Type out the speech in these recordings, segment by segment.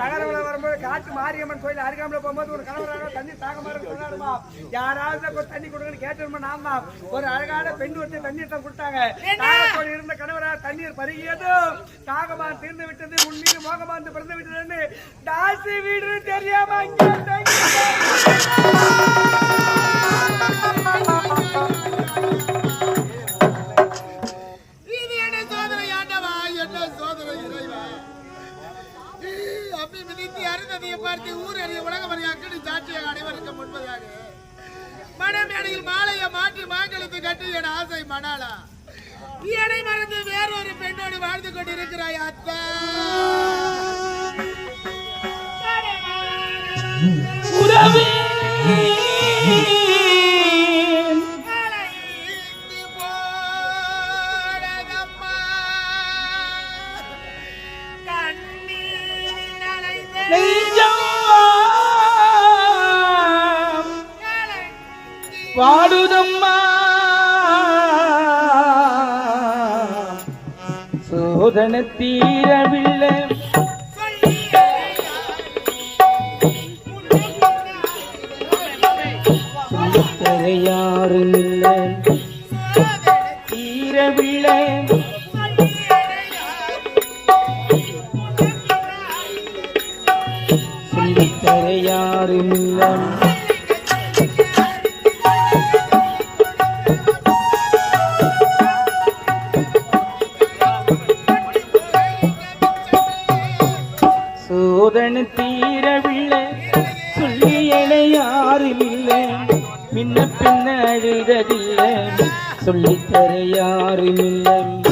நகரவுல வரும்போது காட்டு மாரியம்மன் கோயில் அருகாமையில போகும்போது ஒரு கணவராக தண்ணி தாகமா சொன்னாருமா. யாராவது கொஞ்சம் தண்ணி கொடுங்கன்னு கேட்டிருந்தோம் நாம. ஒரு அழகான பெண் ஒருத்தி தண்ணீர் தான் கொடுத்தாங்க. தாகத்தோடு இருந்த கணவரா தண்ணீர் பருகியதும் தாகமா தீர்ந்து விட்டது உன் மீது மோகமா இருந்து பிறந்து விட்டதுன்னு தாசி வீடு தெரியாம இங்கே கழுத்து கட்டு கட்டி என் ஆசை மணாலா என்னை மறந்து வேறொரு பெண்ணோடு வாழ்ந்து கொண்டிருக்கிறாய் அத்தா. உறவே. മുതന തീരവില്ല முன்ன பின்ன அழுததில்லை. சொல்லித்தர யாரும் இல்லை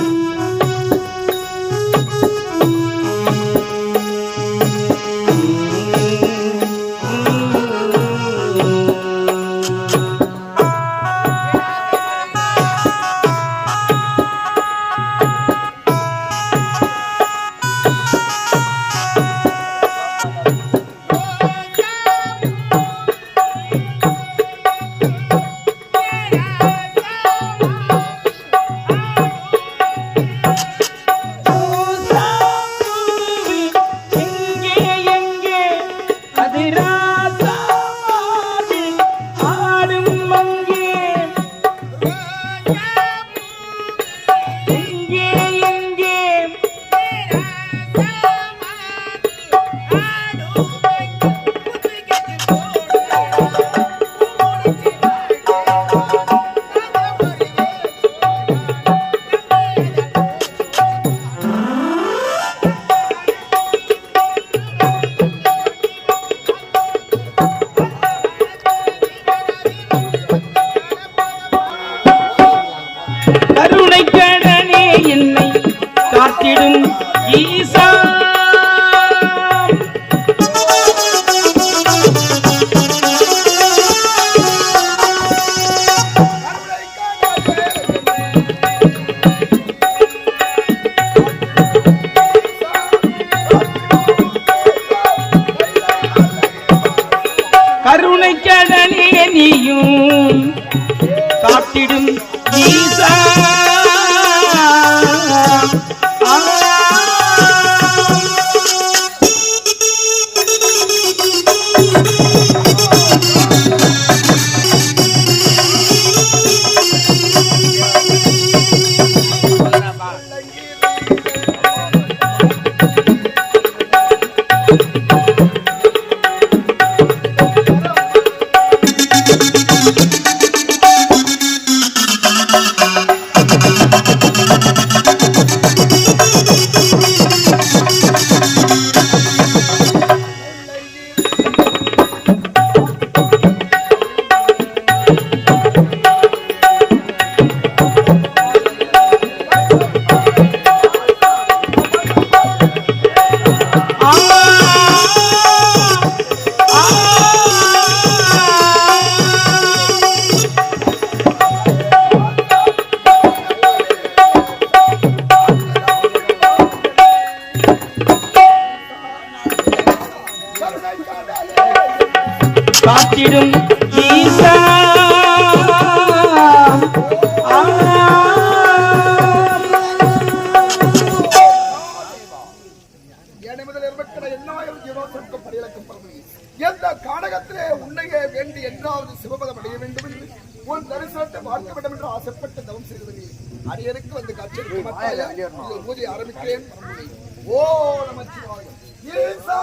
நீயும் காட்டிடும் ஈசா பார்க்க வேண்டும் என்று ஆசைப்பட்டு தவம் செய்தவனே. அடியனுக்கு வந்து இல்லை, பூஜை ஆரம்பிக்கிறேன். ஓ நமச்சிவாயம். ஈசா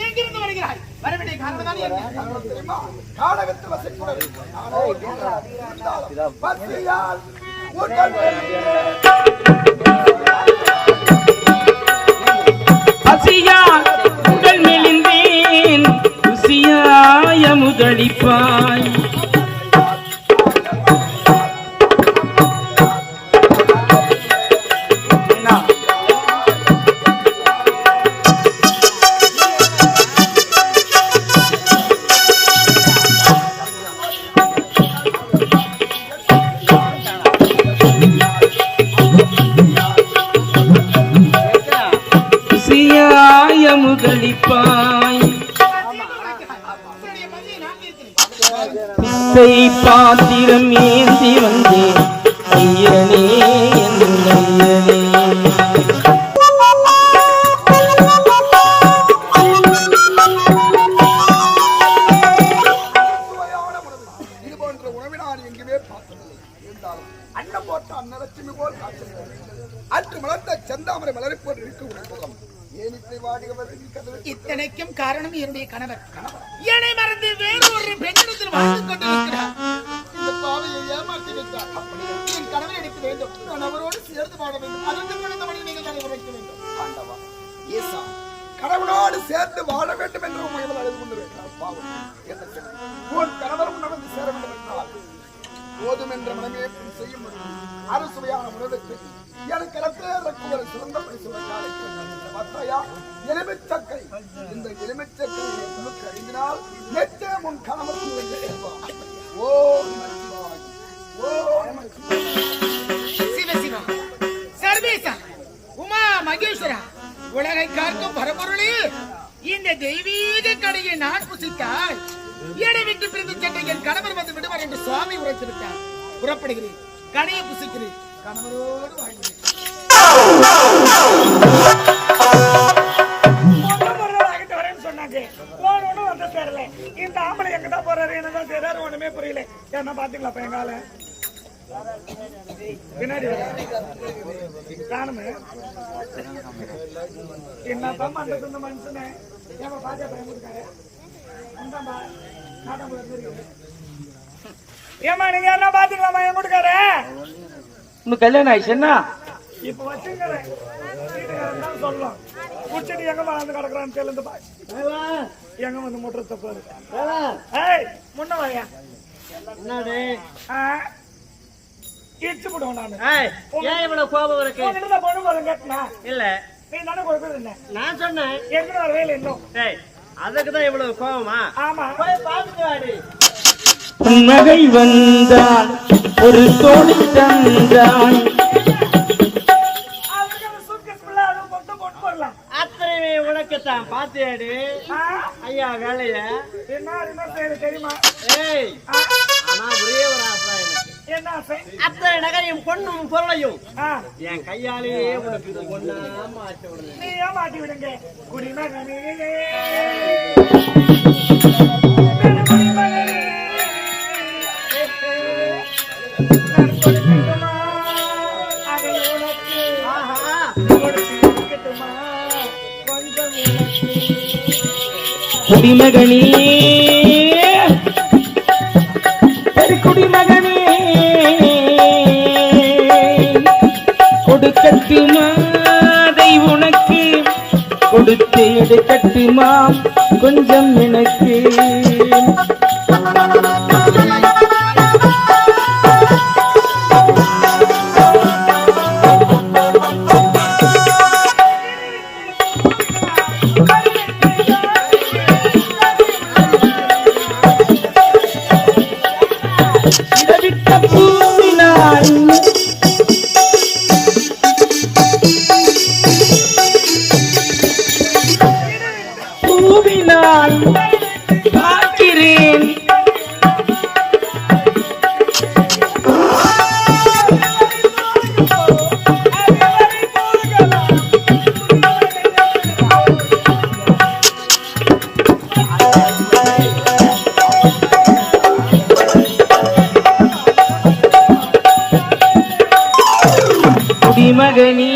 எங்கிருந்து வருகிறாய் வர காரணம் என்ன தெரியுமா காடகத்தில் பசியால் உடல் பசியால் உடல் மெலிந்தேன் ருசியாய முதலிப்பாய். காரணம் என்னுடைய கணவர். என்னை மறந்து வேறொரு பெண்ணிடத்தில் வாழ்ந்து கொண்டிருக்கிறார். இந்த பாவையை ஏமாற்றி விட்டார். என் கணவர் எனக்கு வேண்டும். நான் அவரோடு சேர்ந்து வாழ வேண்டும். அதற்கு குழந்தை நீங்கள் வேண்டும். ஆண்டவா ஏசா கடவுளோடு சேர்ந்து வாழ வேண்டும் என்று முயல் அழுது கொண்டிருக்கிறார். பாவம். உன் கணவர் சேர வேண்டும் என்றால் போதும் என்ற மனமே செய்யும் அறுசுவையான உணவுக்கு எனக்கு சிறந்த பரிசுரைக்காலை மத்தாயா எலுமிச்சக்கை. இந்த எலுமிச்சக்கை உங்களுக்கு அறிந்தினால் நிச்சயம் உன் கணவர் வந்து சேர்வார். ஓ நமச்சிவாய். ஓ நமச்சிவாய். சிவ சிவா. சர்வேசா. உமா மகேஸ்வரா. உலகை காக்கும் பரம்பொருளே. இந்த தெய்வீக கடையை நான் புசித்தால் என்னை விட்டு பிரிந்து சென்ற என் கணவர் வந்து விடுவார் என்று சுவாமி உரைத்து விட்டார் புறப்படுகிறேன். கடையை புசிக்கிறேன். கணவரோடு வாழ்கிறேன் வரேன்னு சொன்னாங்க இந்த ஆம்பளை எங்க தான் போறாரு? என்னதான் செய்யறாரு ஒண்ணுமே புரியல. என்ன பாத்தீங்களா எங்கால பின்னாடி வராரு. காணுமே என்னதான் பண்றது மனுஷனே? ஏமா பாத்தியா பையன் கொடுக்காரு நீங்க என்ன கொடுக்காரு? கல்யாணம் ஆயிடுச்சுன்னா இப்ப வச்சுக்கிறேன் சொல்லலாம் குடிச்சிட்டு எங்க வந்து கிடக்குறான்னு தெரியல பாய் எங்க வந்து முட்டுறத பாரு ஏய் முன்ன வாயா. ஆ? இடிச்சு போடுவோம் நானு. ஏன் இவ்வளவு கோபம் இருக்கு? பொண்ணு போதும் கேட்டனா? இல்ல. நீ தானே கொடுக்குறது என்ன? நான் சொன்னேன். எங்க வரவே இல்லை இன்னும். டேய் அதுக்கு தான் இவ்வளவு கோபமா? ஆமா. போய் பாத்துட்டு வாடி. புன்னகை வந்தால் ஒரு தோழி தந்தாய் தான் பாத்தியாடி? ஐயா வேலைய? என்ன செய்யுது தெரியுமா? ஏய்? ஆனா ஒரே ஒரு ஆசை எனக்கு. அத்தனை பொண்ணும் பொருளையும். என் கையாலேயே உனக்கு இது ஒண்ணா விடுங்க. நீ ஏன் மாட்டி விடுங்க. குடிமகனே. குடிமகனே. ஒரு குடிமகனே. கொடுக்கட்டுமா? அதை உனக்கு கொடுத்து எடுக்கட்டுமா? கொஞ்சம் எனக்கு i'm Kapoor. குடிமகனே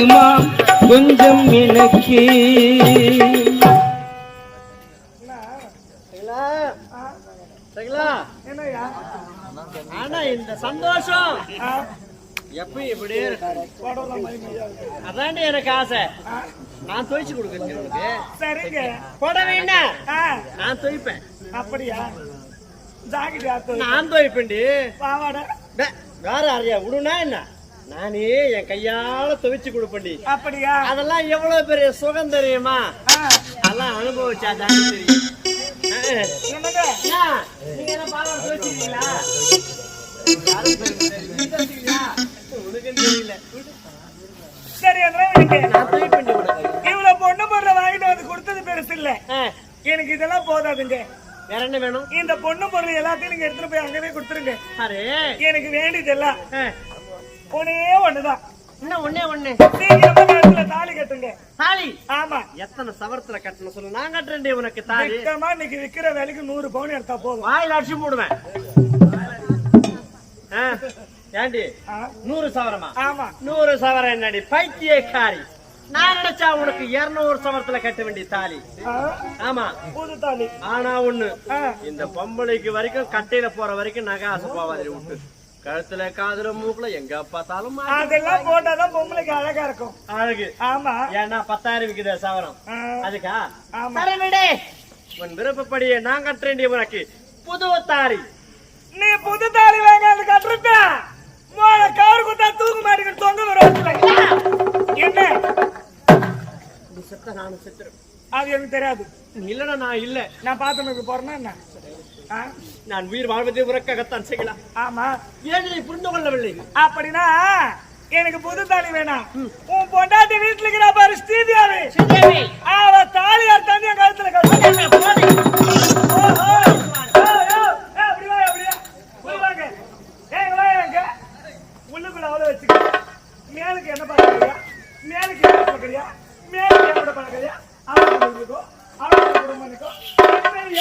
எடுக்கட்டுமா கொஞ்சம் எனக்கு. ஆனா இந்த சந்தோஷம். எப்பயும் இப்படியே இருக்கு. அதாண்டி எனக்கு ஆசை. நான் துவைச்சு கொடுக்குறேன் உனக்கு சரிங்க. போட வேண்டாம் ஆ, நான் துவைப்பேன். அப்படியா? நான் துவைப்பேன்டி. பாவாடை வேற யாரையா? விடுனா என்ன? நானே என் கையால துவைச்சு கொடுப்பேன்டி. அப்படியா? அதெல்லாம் எவ்வளவு பெரிய சுகம் தெரியுமா? அதெல்லாம் அனுபவிச்சா தான் தெரியும். சரி. இவ்வளவு பொண்ணு பொருளை வாங்கிட்டு வந்து கொடுத்தது பெருசு இல்ல. எனக்கு இதெல்லாம் போதாதுங்க. வேற என்ன வேணும்? இந்த பொண்ணு பொருள் எல்லாத்தையும் நீங்க எடுத்துட்டு போய் அங்கவே கொடுத்துருங்க. எனக்கு வேண்டியதெல்லாம். ஆ, ஒன்னே ஒண்ணுதான். என்ன ஒண்ணே ஒண்ணு? சீக்கிரமா தாலி கட்டுங்க. தாலி? ஆமா. எத்தனை சவரத்துல கட்டணும் சொல்லு? நான் கட்டுறேன்டி உனக்கு தாலி. விக்கமா இன்னைக்கு விக்கிற வேலைக்கு நூறு பவுன் எடுத்தா போதும். வாயில அடிச்சு போடுவேன் ஏண்டி? நூறு சவரமா? ஆமா. நூறு சவரம் என்னடி? பைத்தியக்காரி. நான் நினைச்சா உனக்கு இருநூறு சவரத்துல கட்ட வேண்டிய தாலி. ஆமா. புது தாலி. ஆனா ஒண்ணு இந்த பொம்பளைக்கு வரைக்கும் கட்டையில போற வரைக்கும் நகை ஆசை போவாதிரி விட்டு கழுத்துல காதுல மூக்குல எங்க பார்த்தாலும். அதெல்லாம் போட்டாதான் பொம்பளைக்கு அழகா இருக்கும். அழகு. ஆமா. ஏன்னா பத்தாயிரம் விக்குது சவரம். அதுக்கா? ஆமா. சரி விடு. உன் விருப்பப்படியே நான் கட்டுறேன்டி உனக்கு. புது தாரி. நீ புது தாலி வாங்க அது கட்டுறத? மோள கவர் குத்தா தூக்கு மாட்டிக்கிட்டு தொங்க வரும் என்ன? நீ செத்த நானும் செத்துரும். அது எனக்கு தெரியாது. நீ இல்லனா நான் இல்ல. நான் பார்த்துனுக்கு போறேன்னா என்ன? நான் உயிர் வாழ்வதே உறக்காகத்தான் செய்யலாம் ஆமா ஏன் நீ புரிந்து கொள்ளவில்லை அப்படின்னா எனக்கு புது தாலி வேணாம் உன் பொண்டாட்டி வீட்டுல இருக்கிற பாரு ஸ்ரீதியாவே அவ தாலி அறுத்தாந்து என் கழுத்துல. உள்ளுக்குள்ள அவ்வளவு வச்சுக்க. மேலுக்கு என்ன பார்க்கறியா? மேலுக்கு என்ன பார்க்கறியா? மேலுக்கு என்ன பார்க்கறியா? அவளுக்கு குடும்பம், அவளுக்கு குடும்பம்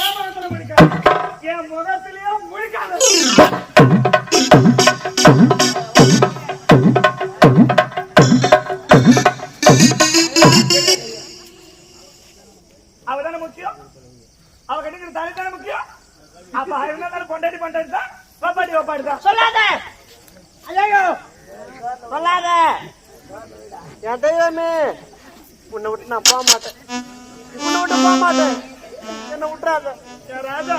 ஏமாத்தனம் பண்ணிக்காத. என் முகத்திலேயே முழிக்காத. அவதானே முக்கியம்? அவ கட்டிக்கிற தாலி தானே முக்கியம்? அப்ப என்ன தானே பொண்டாட்டி பொண்டாட்டி தான் வப்பாடி வப்பாடி தான். சொல்லாத. ஐயோ சொல்லாத. என் தெய்வமே உன்னை விட்டு நான் போக மாட்டேன். உன்னை விட்டு போக மாட்டேன். என்னை விட்டுறாத. ராஜா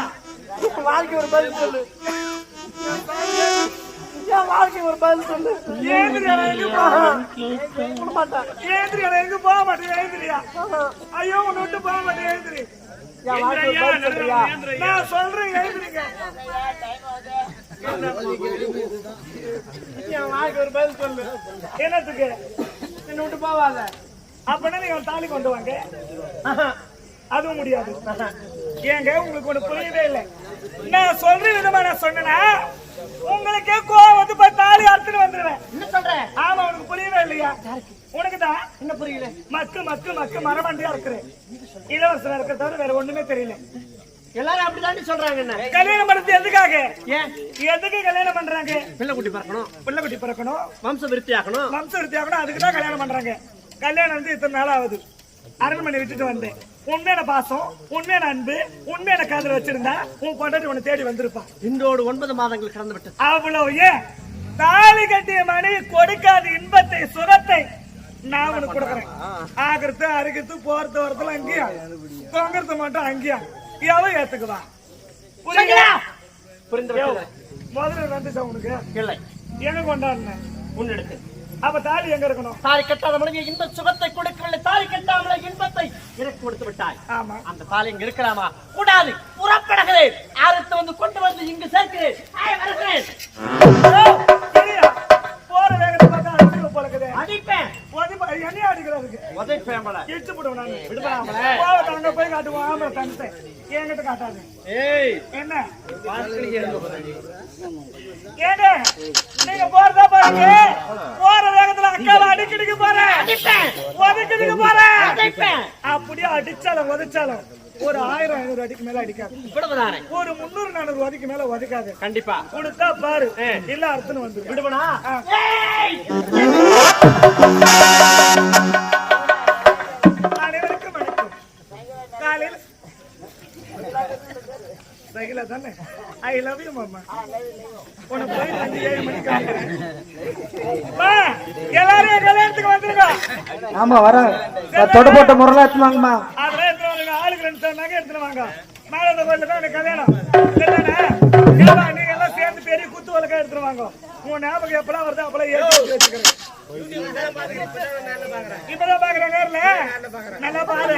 வாழ்க்கை ஒரு பதில் சொல்லு. என் வாழ்க்கை ஒரு பதில் சொல்லு? ஏந்திரியா எங்க போக ஏந்திரியா நான் எங்க போக மாட்டேன் ஏந்திரியா. ஐயோ உன்னை விட்டு போக மாட்டேன் ஏந்திரி. என் வாழ்க்கை ஒரு பதில் சொல்றியா? நான் சொல்றேன் ஏந்திரிங்க. என் வாழ்க்கை ஒரு பதில் சொல்லு? என்னத்துக்கு? என்ன விட்டு போவாத அப்படின்னா நீங்க தாலி கொண்டு வாங்க. அதுவும் முடியாது. ஏங்க உங்களுக்கு ஒண்ணு புரியவே இல்லை. நான் சொல்ற விதமா நான் சொன்னேன்னா உங்களுக்கே கோவம் வந்து தாலி அறுத்துட்டு வந்துடுவேன் என்ன சொல்ற? ஆமா உனக்கு புரியவே இல்லையா? உனக்கு தான் என்ன புரியல? மக்கு மக்கு மக்கு மரமண்டியா இருக்கிறேன் இளவரசனா இருக்க தவிர வேற ஒண்ணுமே தெரியல. எல்லாரும் அப்படிதாண்டி சொல்றாங்க என்ன? கல்யாணம் பண்றது எதுக்காக? ஏன்? எதுக்கு கல்யாணம் பண்றாங்க? பிள்ளை குட்டி பறக்கணும். பிள்ளை குட்டி பிறக்கணும். வம்ச விருத்தி ஆக்கணும் வம்ச வித்தியாகணும் அதுக்கு தான் கல்யாணம் பண்றாங்க. கல்யாணம் வந்து இத்தனை நாள் ஆகுது. அரண்மனை விட்டுட்டு வந்தேன். உண்மையான பாசம் உண்மையான அன்பு உண்மையான காதல் வச்சிருந்தா உன் பொண்டாட்டி உன்னை தேடி வந்திருப்பான் இன்றோடு ஒன்பது மாதங்கள் கடந்து விட்டது அவ்வளவு ஏன்? தாலி கட்டிய மனைவி கொடுக்காத இன்பத்தை சுகத்தை நான் உனக்கு கொடுக்குறேன். ஆகிறது அறுக்கிறது போறது வரதுல அங்கேயா? தொங்குறது மட்டும் அங்கேயா? எவன் ஏத்துக்குவா? புரியுதா? புரிந்து முதல்ல வந்துச்சா உனக்கு இல்லை எங்க கொண்டாடுன? உன்னெடுத்து அப்ப தாலி எங்க இருக்கணும்? தாலி கட்டாத மனைவி இந்த சுகத்தை கொடுக்கவில்லை தாலி கட்டாமல இன்பத்தை எனக்கு கொடுத்து விட்டாய். ஆமா. அந்த தாலி இங்க இருக்கலாமா கூடாது. புறப்படுகிறேன். அறுத்து வந்து கொண்டு வந்து இங்கு சேர்க்கிறேன். வருகிறேன். கோவத்தை அங்க போய் காட்டுவோம். ஆம்பளை தனித்தை. என்கிட்ட காட்டாது. ஏய். என்ன? நீங்க போறதா பாருங்க. போற வேகத்துல அக்காவை அடிக்கடிக்கு போறேன் ஒதுக்கிட்டு போறேன் அப்படியே அடிச்சாலும் உதைச்சாலும் ஒரு ஆயிரம் ஐநூறு அடிக்கு மேல அடிக்காது. ஒரு முந்நூறு நானூறு அடிக்கு மேல உதைக்காது கண்டிப்பா. கொடுத்தா பாரு. இல்ல அர்த்தம் வந்து விடுவனா லவ் யூ மாமா. உனக்கு போய் அஞ்சு ஏழு மணிக்கு எல்லாரும் கல்யாணத்துக்கு வந்துருங்க. ஆமா வரேன். தொட்டு போட்ட முறைலாம் எடுத்துவாங்கம்மா அதெல்லாம் எடுத்துட்டு வாங்க ஆளுக்கு ரெண்டு சொன்னாங்க எடுத்துட்டு வாங்க. மேல கோயில தான் எனக்கு கல்யாணம். இல்லைண்ணே? நீங்க எல்லாம் சேர்ந்து பெரிய குத்து வழக்கா எடுத்துட்டு வாங்க. உன் ஞாபகம் எப்பெல்லாம் வருதோ அப்பெல்லாம் ஏற்றி வச்சுக்கிறேன். இப்பதான் பாக்குறேன் நேர்ல. நல்லா பாரு